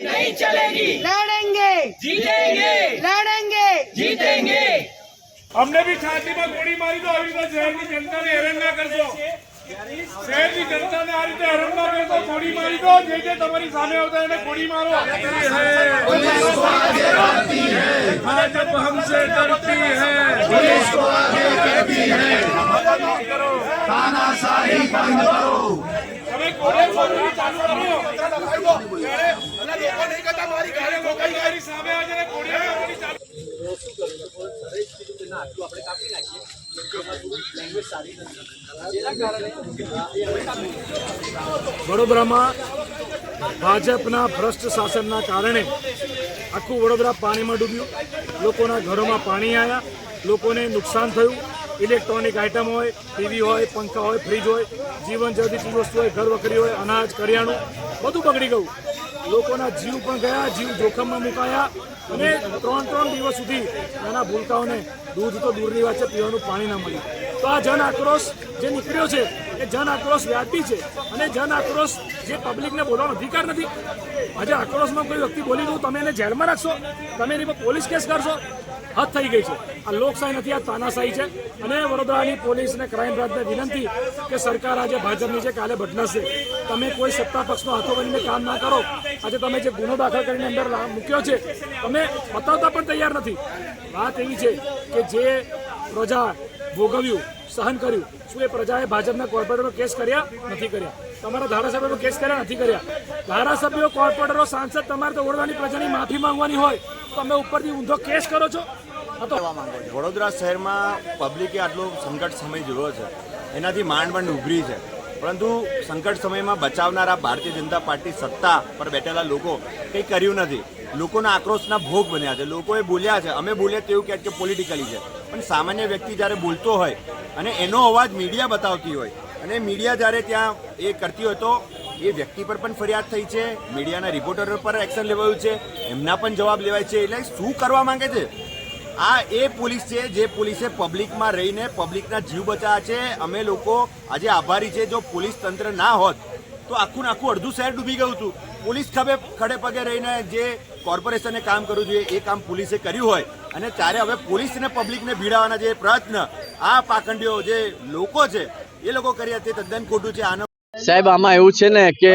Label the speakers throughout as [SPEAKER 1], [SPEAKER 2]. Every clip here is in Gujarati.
[SPEAKER 1] नहीं चलेगी
[SPEAKER 2] लड़ेंगे
[SPEAKER 1] जीतेंगे
[SPEAKER 2] लड़ेंगे
[SPEAKER 1] जीतेंगे
[SPEAKER 3] અમને બી છાતીમાં ગોળી મારી દો આવી રીતે શહેરની જનતાને હેરાન ના કરશો શહેરની જનતાને આ રીતે હેરાન ના કરશો ગોળી મારી દો જે જે તમારી સામે આવતા એને ગોળી મારો ભાજપ हमसे डरती है पुलिस को आगे कहती है ચાલુ મારી સામે ચાલુ વડોદરામાં ભાજપના ભ્રષ્ટ શાસનના કારણે આખું વડોદરા પાણીમાં ડૂબ્યું. લોકોના ઘરોમાં પાણી આવ્યા લોકોને નુકસાન થયું. ઇલેક્ટ્રોનિક આઇટમ હોય, ટીવી હોય, પંખા હોય, ફ્રીજ હોય જીવન જરૂરી ચીજવસ્તુ હોય, ઘર વખરી હોય, અનાજ, કરિયાણું, બધું બગડી ગયું. લોકોના જીવ પણ ગયા, જીવ જોખમમાં મુકાયા અને ત્રણ ત્રણ દિવસ સુધી નાના ભૂલકાઓને દૂધ તો દૂરની વાત છે, પીવાનું પાણી ના મળ્યું. તો આ જન આક્રોશ જે નીકળ્યો છે, એ જન આક્રોશ વ્યાપી છે અને જન આક્રોશ જે પબ્લિકને બોલવાનો અધિકાર નથી. આજે આક્રોશમાં કોઈ વ્યક્તિ બોલી દઉં, તમે એને જેલમાં રાખશો, તમે એની પર પોલીસ કેસ કરશો, હદ થઈ ગઈ છે. આ લોકશાહી નથી, આ તાનાશાહી છે. અને વડોદરાની પોલીસ અને ક્રાઇમ બ્રાન્ચને વિનંતી કે સરકાર આજે ભાજપની છે કાલે બદલાશે તમે કોઈ સત્તા પક્ષનો હાથો બનીને કામ ના કરો. આજે તમે જે ગુનો દાખલ કરીને અંદર મૂક્યો છે, તમે બતાવતા પણ તૈયાર નથી. વાત એવી છે કે જે પ્રજા ભોગવ્યું, સહન કર્યું, શું એ પ્રજાએ ભાજપના કોર્પોરેટરો કેસ કર્યા? નથી કર્યા. તમારા ધારાસભ્યનો કેસ કર્યા? નથી કર્યા. ધારાસભ્યો, કોર્પોરેટરો, સાંસદ તમારે તો વડોદરાની પ્રજાની માફી માંગવાની હોય. તમે ઉપરથી ઊંધો કેસ કરો છો?
[SPEAKER 4] વડોદરા શહેરમાં પબ્લિકે આટલો સંકટ સમય જોયો છે. એનાથી માંડ માંડ ઉભરી છે. પરંતુ સંકટ સમયમાં બચાવનારા ભારતીય જનતા પાર્ટી સત્તા પર બેઠેલા લોકો કંઈ કર્યું નથી. લોકોના આક્રોશના ભોગ બન્યા છે. લોકોએ બોલ્યા છે. અમે બોલ્યા તેવું કહે કે પોલિટિકલી છે. પણ સામાન્ય વ્યક્તિ જ્યારે બોલતો હોય અને એનો અવાજ મીડિયા બતાવતી હોય અને મીડિયા જ્યારે ત્યાં એ કરતી હોય તો એ વ્યક્તિ પર પણ ફરિયાદ થઈ છે. મીડિયાના રિપોર્ટર પર એક્શન લેવાયું છે. એમના પણ જવાબ લેવાય છે. એટલે શું કરવા માંગે છે? આ એ પોલીસ છે જે પોલીસે પબ્લિકમાં રહીને પબ્લિકના જીવ બચાવ્યા છે. અમે લોકો આજે આભારી છે જો પોલીસ તંત્ર ના હોત, તો આખું આખું અડધું શહેર ડૂબી ગયું હતું. પોલીસ ખભે ખડે પગે રહીને જે કોર્પોરેશને કામ કરવું જોઈએ એ કામ પોલીસે કર્યું હોય. અને ત્યારે હવે પોલીસને પબ્લિકને ભીડાવાના જે પ્રયત્ન, આ પાખંડીઓ જે લોકો છે, એ લોકો કર્યા તે તદ્દન ખોટું છે. આનો
[SPEAKER 5] સાહેબ, આમાં એવું છે ને કે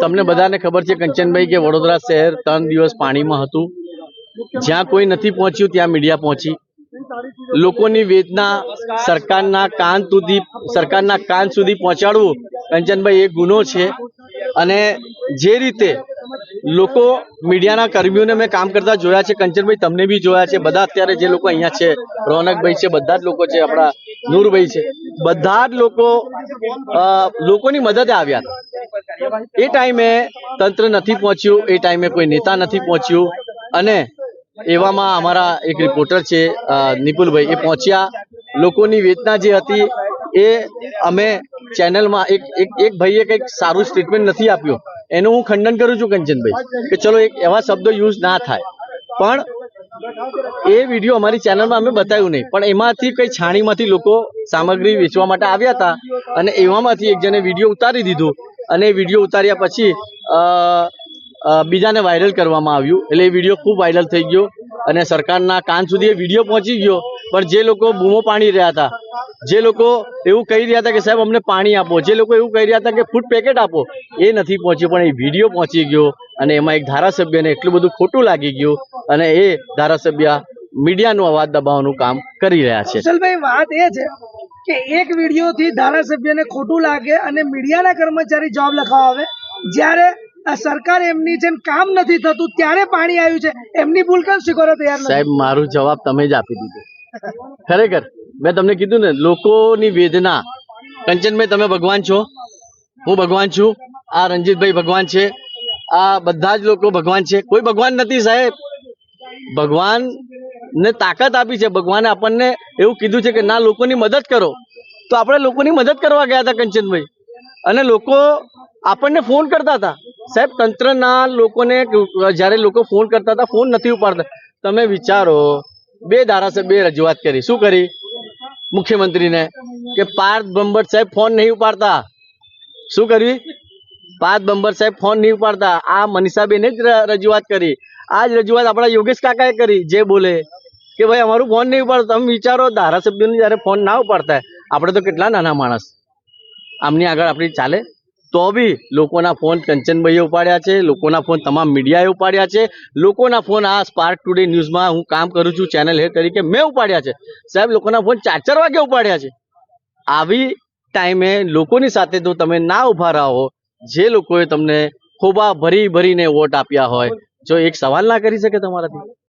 [SPEAKER 5] તમને બધાને ખબર છે, કંચનભાઈ કે વડોદરા શહેર ત્રણ દિવસ પાણીમાં હતું. જ્યાં કોઈ નથી પહોંચ્યું ત્યાં મીડિયા પહોંચી. લોકોની વેદના સરકારના કાન સુધી સરકારના કાન સુધી પહોંચાડવું કંચનભાઈ એ ગુનો છે. અને જે રીતે લોકો મીડિયાના કર્મીઓને મેં કામ કરતા જોયા છે કંચનભાઈ તમને બી જોયા છે. બધા અત્યારે જે લોકો અહીંયા છે રોનકભાઈ છે બધા જ લોકો છે આપણા નૂરભાઈ છે. બધા જ લોકો લોકોની મદદે આવ્યા હતા. એ ટાઈમે તંત્ર નથી પહોંચ્યું એ ટાઈમે કોઈ નેતા નથી પહોંચ્યું. અને એવામાં અમારા એક રિપોર્ટર છે નિપુલભાઈ, એ પહોંચ્યા. લોકોની વેદના જે હતી એ અમે ચેનલમાં એક એક એક ભાઈએ કંઈક સારું સ્ટેટમેન્ટ નથી આપ્યું. એનું હું ખંડન કરું છું, કંચનભાઈ, કે ચલો એક એવા શબ્દો યુઝ ના થાય. પણ એ વીડિયો અમારી ચેનલમાં અમે બતાવ્યું નહીં. પણ એમાંથી કઈ છાણીમાંથી લોકો સામગ્રી વેચવા માટે આવ્યા હતા અને એવામાંથી એક જણે વીડિયો ઉતારી દીધો. અને વીડિયો ઉતાર્યા પછી બીજાને વાયરલ કરવામાં આવ્યું. એટલે એ વીડિયો ખૂબ વાયરલ થઈ ગયો અને સરકારના કાન સુધી એ વીડિયો પહોંચી ગયો. પણ જે લોકો બૂમો પાણી રહ્યા હતા, જે લોકો એવું કહી રહ્યા હતા કે, સાહેબ, અમને પાણી આપો. જે લોકો એવું કહી રહ્યા હતા કે, ફૂડ પેકેટ આપો. એ નથી પહોંચ્યું, પણ એ વીડિયો પહોંચી ગયો અને એમાં એક ધારાસભ્યને એટલું બધું ખોટું લાગી ગયું અને એ ધારાસભ્ય મીડિયાનો અવાજ દબાવવાનું કામ કરી રહ્યા છે.
[SPEAKER 2] કુશલભાઈ વાત એ છે કે એક વીડિયો થી ધારાસભ્યને ખોટું લાગે અને મીડિયાના કર્મચારી જોબ લખાવા આવે, જ્યારે સરકાર એમની જેમ કામ નથી થતું, ત્યારે પાણી આવ્યું છે. એમની ભૂલ કેમ સ્વીકારો તૈયાર
[SPEAKER 5] સાહેબ, મારો જવાબ તમે જ આપી દીધો. ખરેખર, મેં તમને કીધું ને, લોકોની વેદના. કંચનભાઈ તમે ભગવાન છો? હું ભગવાન છું. આ રંજીતભાઈ ભગવાન છે. આ બધા જ લોકો ભગવાન છે. કોઈ ભગવાન નથી, સાહેબ. ભગવાન ને તાકાત આપી છે. ભગવાને આપણને એવું કીધું છે કે ના, લોકોની મદદ કરો. તો આપણે લોકોની મદદ કરવા ગયા હતા, કંચનભાઈ. અને લોકો આપણને ફોન કરતા હતા. સાહેબ, તંત્રના લોકોને જ્યારે લોકો ફોન કરતા હતા, ફોન નથી ઉપાડતા. તમે વિચારો, બે ધારાસભ્યએ રજૂઆત કરી. શું કરી? મુખ્યમંત્રીને કે પાર્થ બ્રહ્મભટ્ટ સાહેબ ફોન નહીં ઉપાડતા. શું કરવી પાર્થ બંબર સાહેબ ફોન નહીં ઉપાડતા. આ મનીષાબેને જ રજૂઆત કરી. આ જ રજૂઆત આપણા યોગેશ કાકાએ કરી. જે બોલે કે ભાઈ, અમારું ફોન નહીં ઉપાડતા. તમે વિચારો, ધારાસભ્યોને જ્યારે ફોન ના ઉપાડતા આપણે તો કેટલા નાના માણસ. આમની આગળ આપણી ચાલે. તો બી લોકોના ફોન કંચનભાઈએ ઉપાડ્યા છે, લોકોના ફોન તમામ મીડિયાએ ઉપાડ્યા છે. લોકોના ફોન આ સ્પાર્ક ટુડે ન્યૂઝમાં હું કામ કરું છું ચેનલ હેડ તરીકે મેં ઉપાડ્યા છે. સાહેબ, લોકોના ફોન ચાર ચાર વાગે ઉપાડ્યા છે. આવી ટાઈમે લોકોની સાથે જો તમે ના ઊભા રહો, જે લોકોએ તમને ખોબા ભરી ભરીને વોટ આપ્યા હોય, જો એક સવાલ ના કરી શકે તમારાથી?